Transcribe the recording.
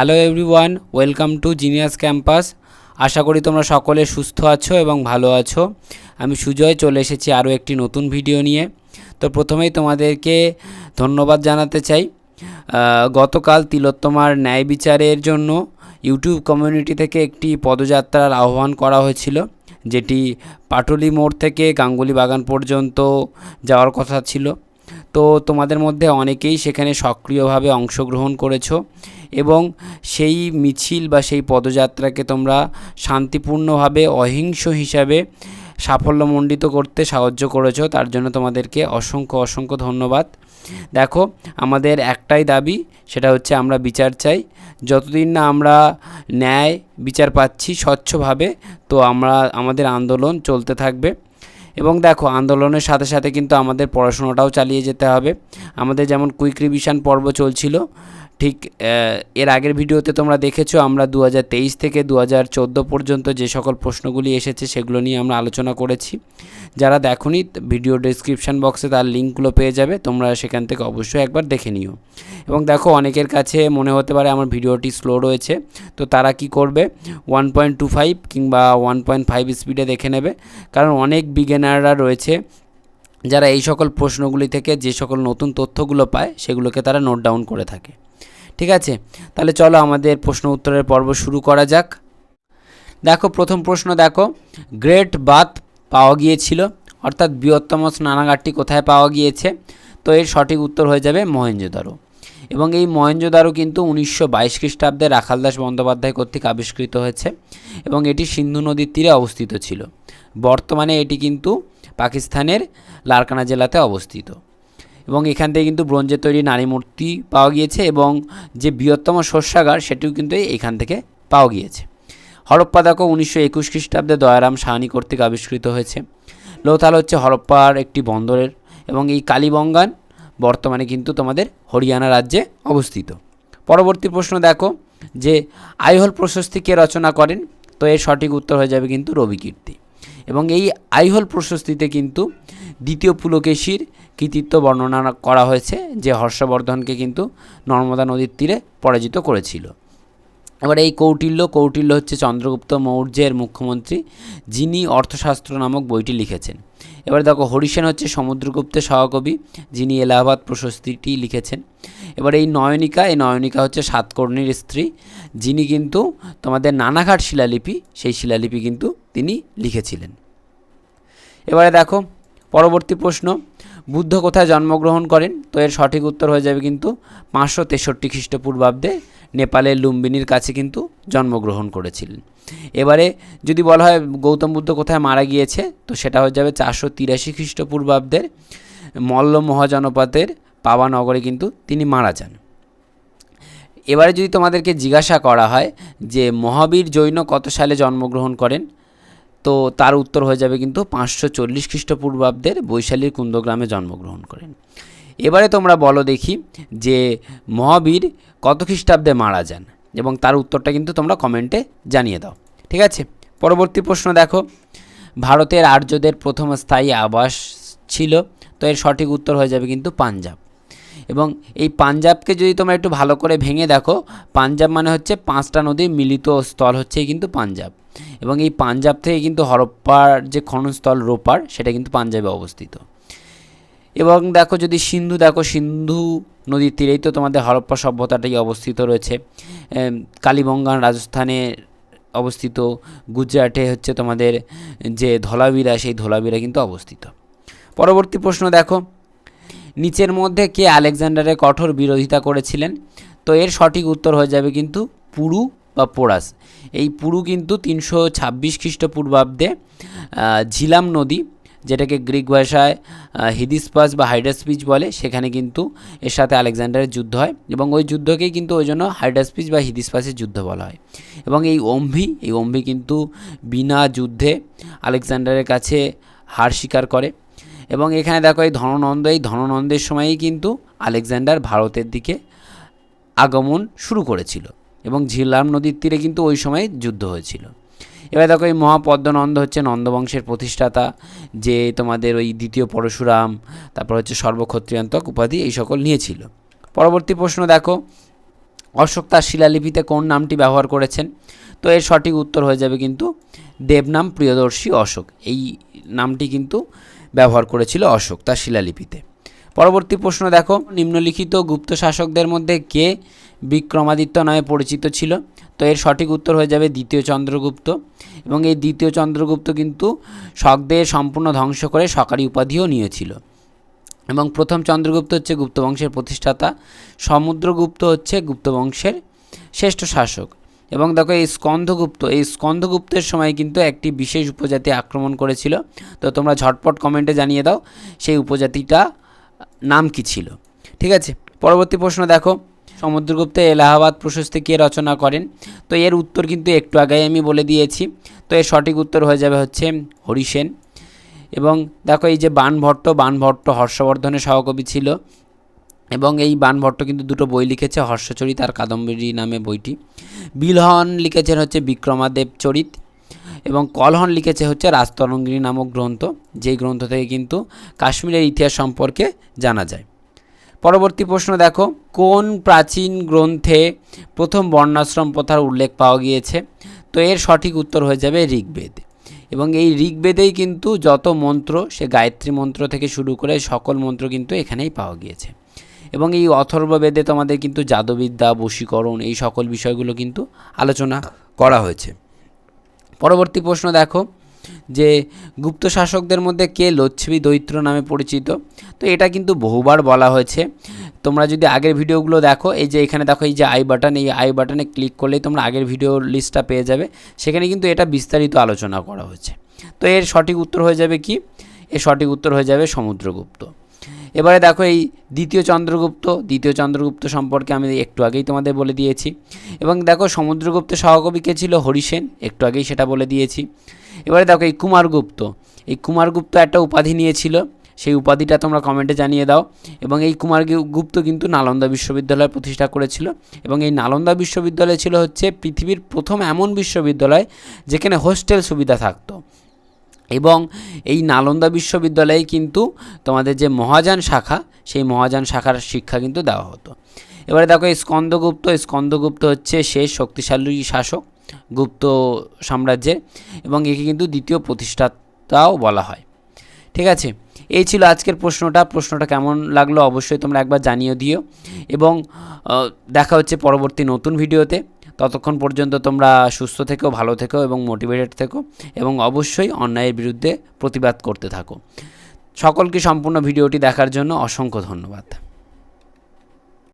Hello everyone welcome to genius campus আশা করি তোমরা সকলে সুস্থ আছো এবং ভালো আছো। আমি সুজয়, চলে এসেছি আরও একটি নতুন ভিডিও নিয়ে। তো প্রথমেই তোমাদেরকে ধন্যবাদ জানাতে চাই। গতকাল তিলোত্তমার ন্যায় বিচারের জন্য ইউটিউব কমিউনিটি থেকে একটি পদযাত্রার আহ্বান করা হয়েছিল, যেটি পাটুলি মোড় থেকে গাঙ্গুলি বাগান পর্যন্ত যাওয়ার কথা ছিল। তো তোমাদের মধ্যে অনেকেই সেখানে সক্রিয়ভাবে অংশগ্রহণ করেছ। এবং সেই মিছিল বা সেই পদযাত্রাকে তোমরা শান্তিপূর্ণভাবে, অহিংস হিসাবে সাফল্যমণ্ডিত করতে সাহায্য করেছ। তার জন্য তোমাদেরকে অসংখ্য অসংখ্য ধন্যবাদ। দেখো, আমাদের একটাই দাবি, সেটা হচ্ছে আমরা বিচার চাই। যতদিন না আমরা ন্যায় বিচার পাচ্ছি স্বচ্ছভাবে, তো আমরা, আমাদের আন্দোলন চলতে থাকবে। এবং দেখো, আন্দোলনের সাথে সাথে কিন্তু আমাদের পড়াশোনাটাও চালিয়ে যেতে হবে। আমাদের যেমন কুইক রিভিশন পর্ব চলছিল ঠিক এর আগের ভিডিওতে তোমরা দেখেছ, আমরা দু হাজার তেইশ থেকে দু হাজার চোদ্দ পর্যন্ত যে সকল প্রশ্নগুলি এসেছে সেগুলো নিয়ে আমরা আলোচনা করেছি। যারা দেখোনি, ভিডিও ডেসক্রিপশন বক্সে তার লিঙ্কগুলো পেয়ে যাবে, তোমরা সেখান থেকে অবশ্যই একবার দেখে নিও। এবং দেখো, অনেকের কাছে মনে হতে পারে আমার ভিডিওটি স্লো রয়েছে, তো তারা কি করবে ওয়ান পয়েন্ট টু ফাইভ কিংবা ওয়ান পয়েন্ট ফাইভ স্পিডে দেখে নেবে। কারণ অনেক বিগিনাররা রয়েছে, যারা এই সকল প্রশ্নগুলি থেকে যে সকল নতুন তথ্যগুলো পায়, সেগুলোকে তারা নোট ডাউন করে থাকে। ঠিক আছে? তাহলে চলো আমাদের প্রশ্ন উত্তরের পর্ব শুরু করা যাক। দেখো, প্রথম প্রশ্ন দেখো। গ্রেট বাথ পাওয়া গিয়েছিল, অর্থাৎ বৃহত্তম স্নানাগারটি কোথায় পাওয়া গিয়েছে? তো এর সঠিক উত্তর হয়ে যাবে মহেঞ্জোদারো এবং এই মহেঞ্জোদারো কিন্তু উনিশশো বাইশ খ্রিস্টাব্দে রাখালদাস বন্দ্যোপাধ্যায় কর্তৃক আবিষ্কৃত হয়েছে এবং এটি সিন্ধু নদীর তীরে অবস্থিত ছিল। বর্তমানে এটি কিন্তু পাকিস্তানের লারকানা জেলাতে অবস্থিত। এবং এখান থেকে কিন্তু ব্রোঞ্জের তৈরি নারী মূর্তি পাওয়া গিয়েছে এবং যে বৃহত্তম শস্যাগার সেটিও কিন্তু এখান থেকে পাওয়া গিয়েছে। হরপ্পা দেখো উনিশশো একুশ খ্রিস্টাব্দে দয়ারাম সাহানি কর্তৃক আবিষ্কৃত হয়েছে। লোথাল হচ্ছে হরপ্পার একটি বন্দরের এবং এই কালীবঙ্গান বর্তমানে কিন্তু তোমাদের হরিয়ানা রাজ্যে অবস্থিত। পরবর্তী প্রশ্ন দেখো যে আইহল প্রশস্তি কে রচনা করেন? তো এর সঠিক উত্তর হয়ে যাবে কিন্তু রবিকীর্তি এবং এই আইহোল প্রশস্তিতে কিন্তু দ্বিতীয় পুলকেশীর কৃতিত্ব বর্ণনা করা হয়েছে, যে হর্ষবর্ধনকে কিন্তু নর্মদা নদীর তীরে পরাজিত করেছিল। এবার এই কৌটিল্য কৌটিল্য হচ্ছে চন্দ্রগুপ্ত মৌর্যের মুখ্যমন্ত্রী, যিনি অর্থশাস্ত্র নামক বইটি লিখেছেন। এবার দেখো, হরিসেন হচ্ছে সমুদ্রগুপ্তের সহকবি, যিনি এলাহাবাদ প্রশস্তিটি লিখেছেন। এবার এই নয়নিকা এই নয়নিকা হচ্ছে সাতকর্ণীর স্ত্রী, যিনি কিন্তু তোমাদের নানাঘাট শিলালিপি, সেই শিলালিপি কিন্তু তিনি লিখেছিলেন। এবারে দেখো, পরবর্তী প্রশ্ন, বুদ্ধ কোথায় জন্মগ্রহণ করেন? তো এর সঠিক উত্তর হয়ে যাবে কিন্তু পাঁচশো তেষট্টি খ্রিস্টপূর্বাব্দে নেপালের লুম্বিনীর কাছে কিন্তু জন্মগ্রহণ করেছিলেন। এবারে যদি বলা হয় গৌতম বুদ্ধ কোথায় মারা গিয়েছে, তো সেটা হয়ে যাবে চারশো তিরাশি খ্রিস্টপূর্বাব্দের মল্ল মহাজনপদের পাওয়ানগরে কিন্তু তিনি মারা যান। এবারে যদি তোমাদেরকে জিজ্ঞাসা করা হয় যে মহাবীর জৈন কত সালে জন্মগ্রহণ করেন তো তার উত্তর হয়ে যাবে কিন্তু পাঁচশো চল্লিশ খ্রিস্টপূর্বাব্দের বৈশালীর কুন্দগ্রামে জন্মগ্রহণ করেন। এবারে তোমরা বলো দেখি যে মহাবীর কত খ্রিস্টাব্দে মারা যান এবং তার উত্তরটা কিন্তু তোমরা কমেন্টে জানিয়ে দাও। ঠিক আছে? পরবর্তী প্রশ্ন দেখো। ভারতের আর্যদের প্রথম স্থায়ী আবাস ছিল, তো এর সঠিক উত্তর হয়ে যাবে কিন্তু পাঞ্জাব। এবং এই পাঞ্জাবকে যদি তোমরা একটু ভালো করে ভেঙে দেখো, পাঞ্জাব মানে হচ্ছে পাঁচটা নদীর মিলিত স্থল হচ্ছে কিন্তু পাঞ্জাব। এবং এই পাঞ্জাব থেকে কিন্তু হরপ্পার যে খননস্থল রোপার, সেটা কিন্তু পাঞ্জাবে অবস্থিত। এবং দেখো যদি সিন্ধু, দেখো সিন্ধু নদীর তীরেই তো তোমাদের হরপ্পা সভ্যতাটাই অবস্থিত রয়েছে। কালীবঙ্গান রাজস্থানে অবস্থিত। গুজরাটে হচ্ছে তোমাদের যে ধলাবিরা সেই ধলাবিরা কিন্তু অবস্থিত। পরবর্তী প্রশ্ন দেখো নিচের মধ্যে কে আলেকজান্ডারের কঠোর বিরোধিতা করেছিলেন? তো এর সঠিক উত্তর হয়ে যাবে কিন্তু পুরু বা পোরাস। এই পুরু কিন্তু তিনশো ছাব্বিশ খ্রিস্টপূর্বাব্দে ঝিলাম নদী, যেটাকে গ্রিক ভাষায় হিদিসপাস বা হাইডাসপিচ বলে, সেখানে কিন্তু এর সাথে আলেকজান্ডারের যুদ্ধ হয় এবং ওই যুদ্ধকেই কিন্তু ওই জন্য হাইডাসপিচ বা হিদিসপাসের যুদ্ধ বলা হয়। এবং এই অম্ভি এই অম্ভি কিন্তু বিনা যুদ্ধে আলেকজান্ডারের কাছে হার স্বীকার করে। এবং এখানে দেখো এই ধননন্দ, এই ধননন্দের সময়ই কিন্তু আলেকজান্ডার ভারতের দিকে আগমন শুরু করেছিল এবং ঝিলাম নদীর তীরে কিন্তু ওই সময় যুদ্ধ হয়েছিল। এবার দেখো এই মহাপদ্মনন্দ হচ্ছে নন্দবংশের প্রতিষ্ঠাতা, যে তোমাদের ওই দ্বিতীয় পরশুরাম, তারপর হচ্ছে সর্বক্ষত্রিয়ান্তক উপাধি এই সকল নিয়েছিল। পরবর্তী প্রশ্ন দেখো, অশোক তার শিলালিপিতে কোন নামটি ব্যবহার করেছেন? তো এর সঠিক উত্তর হয়ে যাবে কিন্তু দেবনাম প্রিয়দর্শী অশোক। এই নামটি কিন্তু ব্যবহার করেছিল অশোক, তার শিলালিপিতে। পরবর্তী প্রশ্ন দেখো, নিম্নলিখিত গুপ্ত শাসকদের মধ্যে কে বিক্রমাদিত্য নামে পরিচিত ছিল? তো এর সঠিক উত্তর হয়ে যাবে দ্বিতীয় চন্দ্রগুপ্ত। এবং এই দ্বিতীয় চন্দ্রগুপ্ত কিন্তু শকদের সম্পূর্ণ ধ্বংস করে সকারী উপাধিও নিয়েছিল। এবং প্রথম চন্দ্রগুপ্ত হচ্ছে গুপ্ত বংশের প্রতিষ্ঠাতা, সমুদ্রগুপ্ত হচ্ছে গুপ্ত বংশের শ্রেষ্ঠ শাসক। এবং দেখো এই স্কন্ধগুপ্ত, এই স্কন্ধগুপ্তের সময় কিন্তু একটি বিশেষ উপজাতি আক্রমণ করেছিল। তো তোমরা ঝটপট কমেন্টে জানিয়ে দাও সেই উপজাতিটা নাম কি ছিল। ঠিক আছে? পরবর্তী প্রশ্ন দেখো। সমুদ্রগুপ্ত এলাহাবাদ প্রশস্তি কে রচনা করেন? তো এর উত্তর কিন্তু একটু আগেই আমি বলে দিয়েছি। তো এর সঠিক উত্তর হয়ে যাবে হচ্ছে হরিসেন। এবং দেখো এই যে বানভট্ট বানভট্ট হর্ষবর্ধনের সহকবি ছিল। এবং এই বানভট্ট কিন্তু দুটো বই লিখেছে, হর্ষচরিত আর কাদম্বরী নামে বইটি। বিলহন লিখেছেন হচ্ছে বিক্রমাদেব চরিত এবং কলহন লিখেছে হচ্ছে রাজতরঙ্গিনী নামক গ্রন্থ, যেই গ্রন্থ থেকে কিন্তু কাশ্মীরের ইতিহাস সম্পর্কে জানা যায়। পরবর্তী প্রশ্ন দেখো, কোন প্রাচীন গ্রন্থে প্রথম বর্ণাশ্রম প্রথার উল্লেখ পাওয়া গিয়েছে? তো এর সঠিক উত্তর হয়ে যাবে ঋগ্বেদ। এবং এই ঋগ্বেদেই কিন্তু যত মন্ত্র, সে গায়ত্রী মন্ত্র থেকে শুরু করে সকল মন্ত্র কিন্তু এখানেই পাওয়া গিয়েছে। এবং এই অথর্ববেদে তোমাদের কিন্তু জাদুবিদ্যা, বশীকরণ এই সকল বিষয়গুলো কিন্তু আলোচনা করা হয়েছে। পরবর্তী প্রশ্ন দেখো যে গুপ্ত শাসকদের মধ্যে কে লচ্ছবি দৈত্র নামে পরিচিত? তো এটা কিন্তু বহুবার বলা হয়েছে। তোমরা যদি আগের ভিডিওগুলো দেখো, এই যে এখানে দেখো এই যে আই বাটন, এই আই বাটনে ক্লিক করলেই তোমরা আগের ভিডিও লিস্টটা পেয়ে যাবে। সেখানে কিন্তু এটা বিস্তারিত আলোচনা করা হয়েছে। তো এর সঠিক উত্তর হয়ে যাবে কি? এর সঠিক উত্তর হয়ে যাবে সমুদ্রগুপ্ত। এবারে দেখো এই দ্বিতীয় চন্দ্রগুপ্ত দ্বিতীয় চন্দ্রগুপ্ত সম্পর্কে আমি একটু আগেই তোমাদের বলে দিয়েছি। এবং দেখো সমুদ্রগুপ্ত সহকবি কে ছিল? হরিসেন, একটু আগেই সেটা বলে দিয়েছি। এবারে দেখো এই কুমারগুপ্ত এই কুমারগুপ্ত একটা উপাধি নিয়েছিল। সেই উপাধিটা তোমরা কমেন্টে জানিয়ে দাও। এবং এই কুমার গুপ্ত কিন্তু নালন্দা বিশ্ববিদ্যালয় প্রতিষ্ঠা করেছিল। এবং এই নালন্দা বিশ্ববিদ্যালয় ছিল হচ্ছে পৃথিবীর প্রথম এমন বিশ্ববিদ্যালয় যেখানে হোস্টেল সুবিধা থাকতো। এবং এই নালন্দা বিশ্ববিদ্যালয়ে কিন্তু তোমাদের যে মহাযান শাখা, সেই মহাযান শাখার শিক্ষা কিন্তু দেওয়া হতো। এবারে দেখো স্কন্দগুপ্ত স্কন্দগুপ্ত হচ্ছে শেষ শক্তিশালী শাসক, গুপ্ত সাম্রাজ্যের এবং একে কিন্তু দ্বিতীয় প্রতিষ্ঠাতাও বলা হয়। ঠিক আছে? এই ছিল আজকের প্রশ্নটা। প্রশ্নটা কেমন লাগল অবশ্যই তোমরা একবার জানিয়ে দিও। এবং দেখা হচ্ছে পরবর্তী নতুন ভিডিওতে। ততক্ষণ পর্যন্ত তোমরা সুস্থ থেকো, ভালো থেকো এবং মোটিভেটেড থেকো এবং অবশ্যই অন্যায়ের বিরুদ্ধে প্রতিবাদ করতে থাকো। সকলকে সম্পূর্ণ ভিডিওটি দেখার জন্য অসংখ্য ধন্যবাদ।